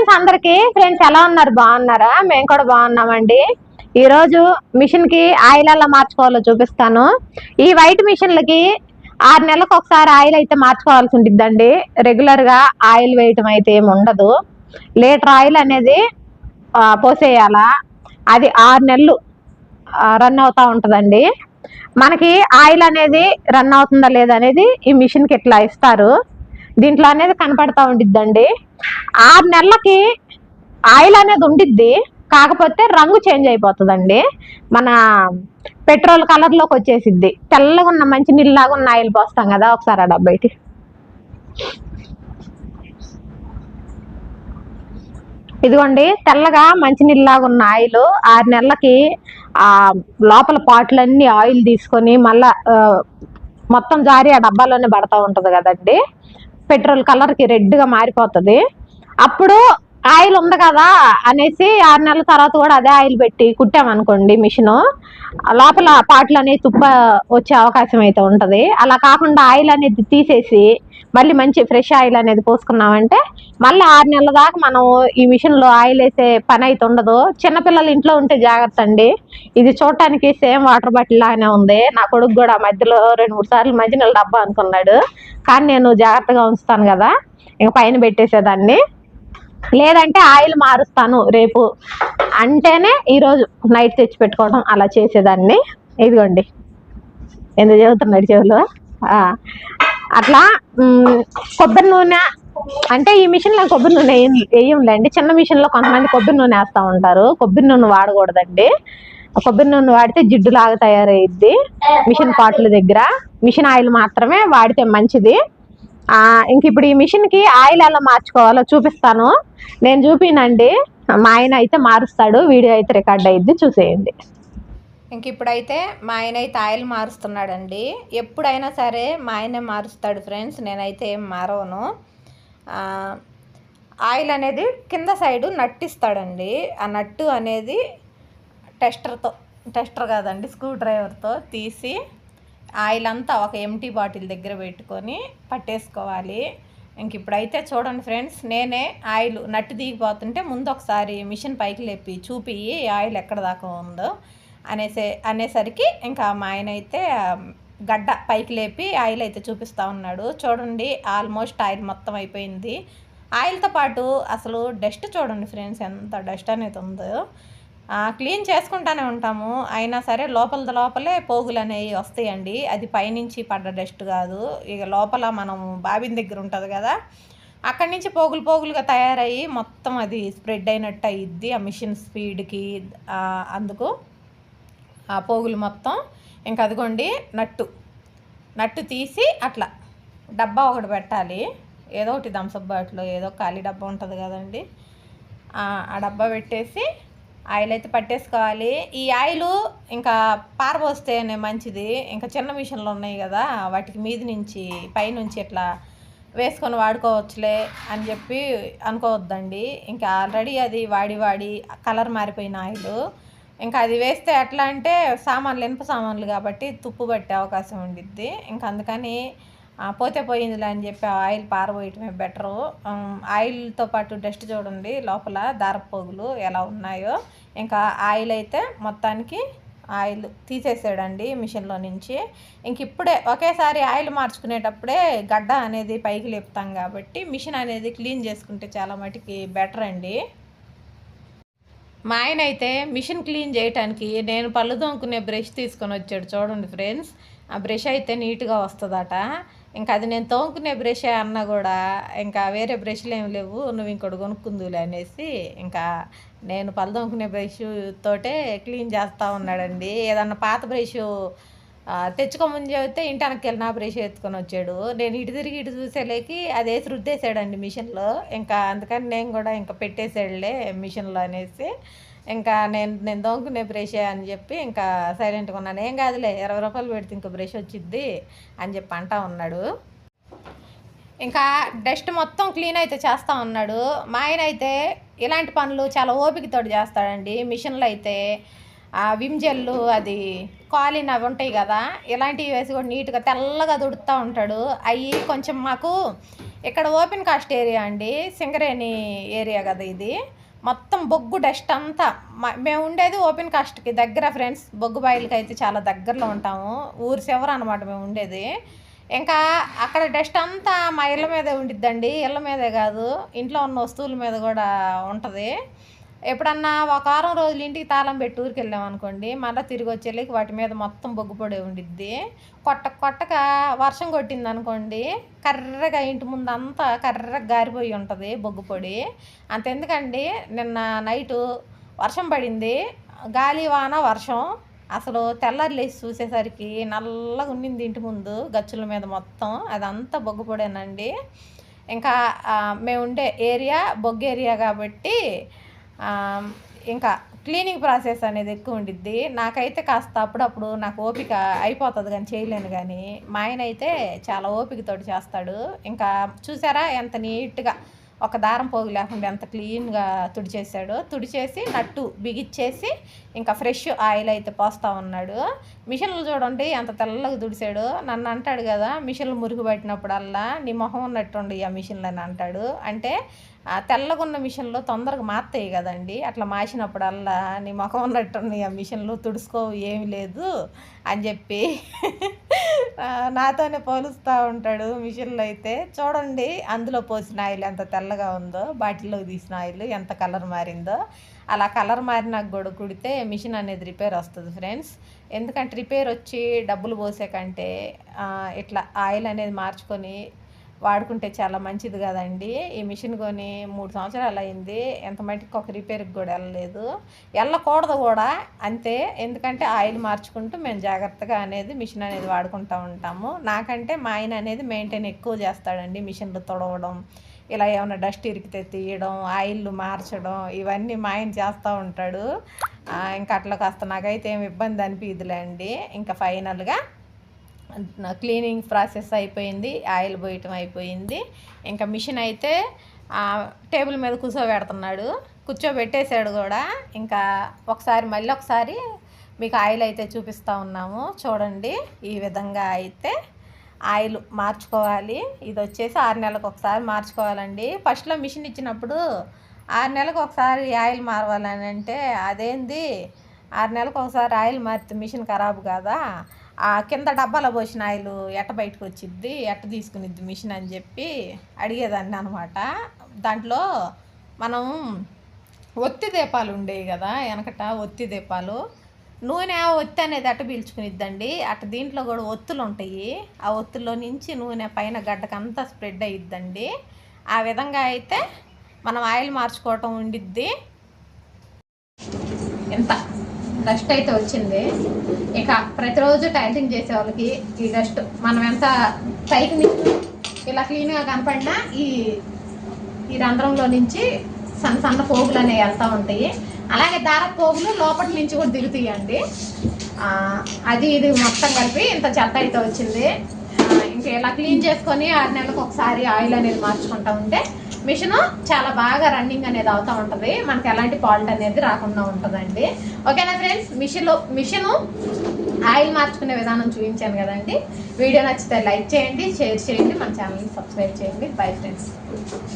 Friends అందరికి friends ఎలా ఉన్నారు? బాగున్నారా? మేము కూడా బాగున్నామండి. ఈ రోజు మిషన్కి ఆయిల్ ఎలా మార్చుకోవాలో చూపిస్తాను. ఈ వైట్ మిషన్లకి ఆరు నెలలకు ఒకసారి ఆయిల్ అయితే మార్చుకోవాల్సి ఉంటుందండి రెగ్యులర్గా ఆయిల్ వేయటం అయితే ఏమి ఉండదు. లీటర్ ఆయిల్ అనేది పోసేయాలా? అది ఆరు నెలలు రన్ అవుతా ఉంటదండి. మనకి ఆయిల్ అనేది రన్ అవుతుందా లేదా అనేది ఈ మిషన్కి ఇట్లా ఇస్తారు. దీంట్లో అనేది కనపడతా ఉండిద్దండి. ఆరు నెలలకి ఆయిల్ అనేది ఉండిద్ది కాకపోతే రంగు చేంజ్ అయిపోతుందండి. మన పెట్రోల్ కలర్లోకి వచ్చేసిద్ది. తెల్లగా ఉన్న మంచి నీళ్ళలాగా ఉన్న ఆయిల్ పోస్తాం కదా ఒకసారి ఆ డబ్బైకి. ఇదిగోండి తెల్లగా మంచినీళ్ళలాగా ఉన్న ఆయిల్ ఆరు నెలలకి ఆ లోపల పాటలన్నీ ఆయిల్ తీసుకొని మళ్ళా మొత్తం జారి ఆ డబ్బాలోనే పడతా ఉంటుంది కదండి. పెట్రోల్ కలర్కి రెడ్గా మారిపోతుంది. అప్పుడు ఆయిల్ ఉంది కదా అనేసి ఆరు నెలల తర్వాత కూడా అదే ఆయిల్ పెట్టి కుట్టామనుకోండి మిషన్. లోపల పాటలు అనేవి తుప్ప వచ్చే అవకాశం అయితే ఉంటుంది. అలా కాకుండా ఆయిల్ అనేది తీసేసి మళ్ళీ మంచి ఫ్రెష్ ఆయిల్ అనేది పోసుకున్నామంటే మళ్ళీ ఆరు నెలల దాకా మనం ఈ మిషన్లో ఆయిల్ వేసే పని అయితే ఉండదు. చిన్నపిల్లలు ఇంట్లో ఉంటే జాగ్రత్త అండి. ఇది చూడటానికి సేమ్ వాటర్ బాటిల్ లాగానే ఉంది. నా కొడుకు కూడా మధ్యలో రెండు మూడు సార్లు మంచినీళ్ళ డబ్బా అనుకున్నాడు. కానీ నేను జాగ్రత్తగా ఉంచుతాను కదా. ఇంక పైన పెట్టేసేదాన్ని. లేదంటే ఆయిల్ మారుస్తాను రేపు. అంటేనే ఈరోజు నైట్ తెచ్చి పెట్టుకోవడం అలా చేసేదాన్ని. ఇదిగోండి. ఎందుకు చెబుతున్నాడు చెవులు? అట్లా కొబ్బరి నూనె అంటే ఈ మిషన్లో కొబ్బరి నూనె వేయండి చిన్న మిషన్లో కొంతమంది కొబ్బరి నూనె వేస్తూ ఉంటారు. కొబ్బరి నూనె వాడకూడదండి. కొబ్బరి నూనె వాడితే జిడ్డు లాగా తయారైద్ది మిషన్ పాటల దగ్గర. మిషన్ ఆయిల్ మాత్రమే వాడితే మంచిది. ఇంక ఇప్పుడు ఈ మిషన్కి ఆయిల్ ఎలా మార్చుకోవాలో చూపిస్తాను. నేను చూపినండి. మా ఆయన అయితే మారుస్తాడు వీడియో అయితే రికార్డ్ అయ్యిద్ది చూసేయండి. ఇంక ఇప్పుడైతే మా ఆయన అయితే ఆయిల్ మారుస్తున్నాడండి. ఎప్పుడైనా సరే మా ఆయనే మారుస్తాడు ఫ్రెండ్స్. నేనైతే ఏం మారవను. ఆయిల్ అనేది కింద సైడు నట్టిస్తాడండి. ఆ నట్టు అనేది టెస్టర్తో టెస్టర్ కాదండి స్క్రూ డ్రైవర్తో తీసి ఆయిల్ అంతా ఒక ఎంటీ బాటిల్ దగ్గర పెట్టుకొని పట్టేసుకోవాలి. ఇంక ఇప్పుడైతే చూడండి ఫ్రెండ్స్ నేనే ఆయిల్ నట్టు దిగిపోతుంటే ముందు ఒకసారి మిషన్ పైకి లేపి చూపి ఆయిల్ ఎక్కడ దాకా ఉందో. అనేసే అనేసరికి ఇంకా మా ఆయన అయితే గడ్డ పైకి లేపి ఆయిల్ అయితే చూపిస్తూ ఉన్నాడు. చూడండి ఆల్మోస్ట్ ఆయిల్ మొత్తం అయిపోయింది. ఆయిల్తో పాటు అసలు డస్ట్ చూడండి ఫ్రెండ్స్ ఎంత డస్ట్ అనేది ఉందో. క్లీన్ చేసుకుంటానే ఉంటాము. అయినా సరే లోపల లోపలే పోగులు అనేవి వస్తాయండి. అది పైనుంచి పడ్డ డస్ట్ కాదు. ఇక లోపల మనం బాబిన్ దగ్గర ఉంటుంది కదా అక్కడి నుంచి పోగులు పోగులుగా తయారయ్యి మొత్తం అది స్ప్రెడ్ అయినట్టు అయ్యిద్ది ఆ మిషన్ స్పీడ్కి. అందుకు ఆ పోగులు మొత్తం ఇంకా అదిగోండి నట్టు. నట్టు తీసి అట్లా డబ్బా ఒకటి పెట్టాలి. ఏదో ఒకటి థమ్సప్ బాటిల్ ఏదో ఖాళీ డబ్బా ఉంటుంది కదండి. ఆ ఆ డబ్బా పెట్టేసి ఆయిల్ అయితే పట్టేసుకోవాలి. ఈ ఆయిల్ ఇంకా పారబోస్తేనే మంచిది. ఇంకా చిన్న మిషన్లు ఉన్నాయి కదా వాటికి మీద నుంచి పైనుంచి ఇట్లా వేసుకొని వాడుకోవచ్చులే అని చెప్పి అనుకోవద్దండి. ఇంకా ఆల్రెడీ అది వాడి వాడి కలర్ మారిపోయిన ఆయిల్. ఇంకా అది వేస్తే ఎట్లా అంటే సామాన్లు ఇనుప సామాన్లు కాబట్టి తుప్పు పట్టే అవకాశం ఉండిద్ది. ఇంకా అందుకని పోతే పోయిందిలే అని చెప్పి ఆయిల్ పారబోయటమే బెటరు. ఆయిల్తో పాటు డస్ట్ చూడండి లోపల దారపోగులు ఎలా ఉన్నాయో. ఇంకా ఆయిల్ అయితే మొత్తానికి ఆయిల్ తీసేసాడండి మిషన్లో నుంచి. ఇంక ఇప్పుడే ఒకేసారి ఆయిల్ మార్చుకునేటప్పుడే గడ్డ అనేది పైకి లేపుతాం కాబట్టి మిషన్ అనేది క్లీన్ చేసుకుంటే చాలా మటుకి బెటర్ అండి మా ఆయన అయితే మిషన్ క్లీన్ చేయటానికి నేను పళ్ళు తోముకునే బ్రష్ తీసుకొని వచ్చాడు చూడండి ఫ్రెండ్స్. ఆ బ్రష్ అయితే నీట్గా వస్తుందట. ఇంకా అది నేను తోముకునే బ్రష్ అన్నా కూడా ఇంకా వేరే బ్రష్లు ఏమి లేవు. నువ్వు ఇంకోటి కొనుక్కుందులే అనేసి ఇంకా నేను పళ్ళు తోముకునే బ్రష్ తోటే క్లీన్ చేస్తూ ఉన్నాడండి. ఏదన్నా పాత బ్రష్ తెచ్చుకోమని చెబితే ఇంటి వెనక్కి వెళ్ళిన ఆపరేషన్ బ్రష్ ఎత్తుకొని వచ్చాడు. నేను ఇటు తిరిగి ఇటు చూసేలేకి అది వేసి రుద్దేశాడండి మిషన్లో. ఇంకా అందుకని నేను కూడా ఇంకా పెట్టేసాడులే మిషన్లో అనేసి. ఇంకా నేను నేను దొంగకునే బ్రష్ అని చెప్పి ఇంకా సైలెంట్గా ఉన్నాను. ఏం కాదులే ఇరవై రూపాయలు పెడితే ఇంకా బ్రష్ వచ్చిద్ది అని చెప్పి అంటా ఉన్నాడు. ఇంకా డస్ట్ మొత్తం క్లీన్ అయితే చేస్తూ ఉన్నాడు. మా ఆయన అయితే ఇలాంటి పనులు చాలా ఓపికతో చేస్తాడండి. మిషన్లు అయితే విమ్ జెల్లు అది కాలిన్ అవి ఉంటాయి కదా ఇలాంటివి వేసి కూడా నీట్గా తెల్లగా దుడుతూ ఉంటాడు. అవి కొంచెం మాకు ఇక్కడ ఓపెన్ కాస్ట్ ఏరియా అండి సింగరేణి ఏరియా కదా ఇది. మొత్తం బొగ్గు డస్ట్ అంతా మేము ఉండేది ఓపెన్ కాస్ట్కి దగ్గర ఫ్రెండ్స్ బొగ్గు బాయిలకి అయితే చాలా దగ్గరలో ఉంటాము. ఊరు చివర అనమాట మేము ఉండేది. ఇంకా అక్కడ డస్ట్ అంతా మా ఇళ్ళ మీదే ఉండిద్దండి ఇళ్ళ మీదే కాదు ఇంట్లో ఉన్న వస్తువుల మీద కూడా ఉంటుంది. ఎప్పుడన్నా ఒక వారం రోజులు ఇంటికి తాళం పెట్టి ఊరికి వెళ్ళాం అనుకోండి మళ్ళీ తిరిగి వచ్చేళ్ళకి వాటి మీద మొత్తం బొగ్గు పొడి ఉండిద్ది. కొట్ట కొట్టక వర్షం కొట్టింది అనుకోండి కర్రగా ఇంటి ముందు అంతా కర్రగా గారిపోయి ఉంటుంది బొగ్గు పొడి. అంతెందుకండి నిన్న నైటు వర్షం పడింది గాలి వాన వర్షం. అసలు తెల్లారి లేచి చూసేసరికి నల్లగా ఉండింది ఇంటి ముందు గచ్చుల మీద మొత్తం. అదంతా బొగ్గు పొడేనండి. ఇంకా మేము ఉండే ఏరియా బొగ్గు ఏరియా కాబట్టి ఇంకా క్లీనింగ్ ప్రాసెస్ అనేది ఎక్కువ ఉండిద్ది. నాకైతే కాస్త అప్పుడప్పుడు నాకు ఓపిక అయిపోతుంది కానీ చేయలేను కానీ మా ఆయన అయితే చాలా ఓపికతోటి చేస్తాడు. ఇంకా చూసారా ఎంత నీట్గా ఒక దారం పోగు లేకుండా ఎంత క్లీన్గా తుడిచేసాడు తుడిచేసి నట్టు బిగిచ్చేసి ఇంకా ఫ్రెష్ ఆయిల్ అయితే పోస్తా ఉన్నాడు. మిషన్లు చూడండి ఎంత తెల్లగా తుడిచాడు నన్ను అంటాడు కదా మిషన్లు మురుగు పట్టినప్పుడల్లా నీ మొహం ఉన్నట్టుండి ఆ మిషన్లు అని అంటాడు. అంటే తెల్లగున్న తెల్లగా ఉన్న మిషన్లు తొందరగా మారుతాయి కదండి. అట్లా మాసినప్పుడల్లా నీ ముఖం ఉన్నట్టుంది ఆ మిషన్లు తుడుచుకోవు ఏమి లేదు అని చెప్పి నాతోనే పోలుస్తూ ఉంటాడు మిషన్లో అయితే. చూడండి అందులో పోసిన ఆయిల్ ఎంత తెల్లగా ఉందో బాటిల్లోకి తీసిన ఆయిల్ ఎంత కలర్ మారిందో. అలా కలర్ మారినాక కూడా కుడితే మిషన్ అనేది రిపేర్ వస్తుంది ఫ్రెండ్స్. ఎందుకంటే రిపేర్ వచ్చి డబ్బులు పోసే కంటే ఇట్లా ఆయిల్ అనేది మార్చుకొని వాడుకుంటే చాలా మంచిది కదండి. ఈ మిషన్ కొని మూడు సంవత్సరాలు అయింది. ఎంత మటుకు ఒక రిపేర్కి కూడా వెళ్ళలేదు. వెళ్ళకూడదు కూడా. అంతే. ఎందుకంటే ఆయిల్ మార్చుకుంటూ మేము జాగ్రత్తగా అనేది మిషన్ అనేది వాడుకుంటూ ఉంటాము. నాకంటే మా ఆయన అనేది మెయింటైన్ ఎక్కువ చేస్తాడండి మిషన్లు తొడవడం. ఇలా ఏమైనా డస్ట్ ఇరికితే తీయడం ఆయిల్ మార్చడం ఇవన్నీ మా ఆయన చేస్తూ ఉంటాడు. ఇంకా అట్లా కాస్త నాకైతే ఏమి ఇబ్బంది అనిపించదులేండి ఇంకా ఫైనల్గా క్లీనింగ్ ప్రాసెస్ అయిపోయింది ఆయిల్ పోయటం అయిపోయింది. ఇంకా మిషన్ అయితే టేబుల్ మీద కూర్చోబెడుతున్నాడు. కూర్చోబెట్టేశాడు కూడా. ఇంకా ఒకసారి మళ్ళీ ఒకసారి మీకు ఆయిల్ అయితే చూపిస్తూ ఉన్నాము. చూడండి ఈ విధంగా అయితే ఆయిల్ మార్చుకోవాలి. ఇది వచ్చేసి ఆరు నెలలకు ఒకసారి మార్చుకోవాలండి. ఫస్ట్లో మిషన్ ఇచ్చినప్పుడు ఆరు నెలలకు ఒకసారి ఆయిల్ మారవాలని అంటే అదేంది? ఆరు నెలలకు ఒకసారి ఆయిల్ మారితే మిషన్ ఖరాబ్ కాదా? ఆ కింద డబ్బాలో పోసిన ఆయిల్ ఎట్ట బయటకు వచ్చిద్ది ఎట్ట తీసుకునిద్ది మిషన్ అని చెప్పి అడిగేదాన్ని అనమాట దాంట్లో మనం ఒత్తి దీపాలు ఉండేవి కదా వెనకట ఒత్తి దీపాలు. నూనె ఒత్తి అనేది అట్ట పీల్చుకునిద్దండి అట్ట దీంట్లో కూడా ఒత్తులు ఉంటాయి. ఆ ఒత్తుల్లో నుంచి నూనె పైన గడ్డకంతా స్ప్రెడ్ అయ్యిద్దండి ఆ విధంగా అయితే మనం ఆయిల్ మార్చుకోవటం ఉండిద్ది. ఎంత డస్ట్ అయితే వచ్చింది. ఇక ప్రతిరోజు టైలింగ్ చేసే వాళ్ళకి ఈ డస్ట్. మనం ఎంత పైకి నుంచి ఇలా క్లీన్గా కనపడినా ఈ ఈ రంధ్రంలో నుంచి సన్న సన్న పోగులు అనేవి వెళ్తూ ఉంటాయి. అలాగే దార పోగులు లోపటి నుంచి కూడా దిగుతాయండి. అది ఇది మొత్తం కలిపి ఇంత చెత్త అయితే వచ్చింది. ఇంకా ఇలా క్లీన్ చేసుకొని ఆరు నెలలకు ఒకసారి ఆయిల్ అనేది మార్చుకుంటా ఉంటే మిషన్ చాలా బాగా రన్నింగ్ అనేది అవుతూ ఉంటుంది. మనకి ఎలాంటి ఫాల్ట్ అనేది రాకుండా ఉంటుందండి. ఓకేనా ఫ్రెండ్స్ మిషన్లో మిషను ఆయిల్ మార్చుకునే విధానం చూపించాను కదండి. వీడియో నచ్చితే లైక్ చేయండి షేర్ చేయండి మన ఛానల్ని సబ్స్క్రైబ్ చేయండి. Bye friends